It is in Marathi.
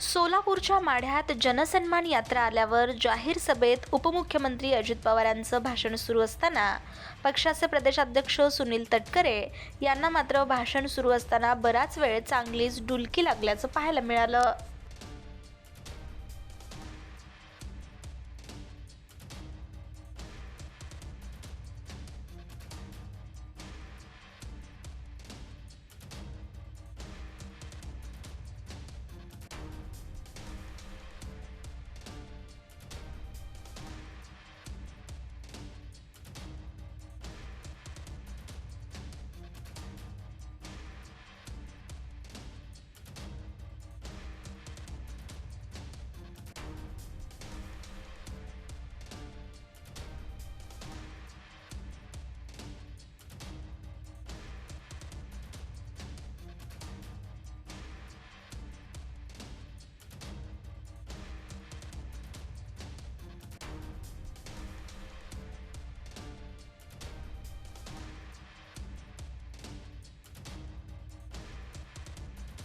सोलापूरच्या माढ्यात जनसन्मान यात्रा आल्यावर जाहीर सभेत उपमुख्यमंत्री अजित पवारांचं भाषण सुरू असताना पक्षाचे प्रदेशाध्यक्ष सुनील तटकरे यांना मात्र भाषण सुरू असताना बराच वेळ चांगलीच डुलकी लागल्याचं पाहायला मिळालं.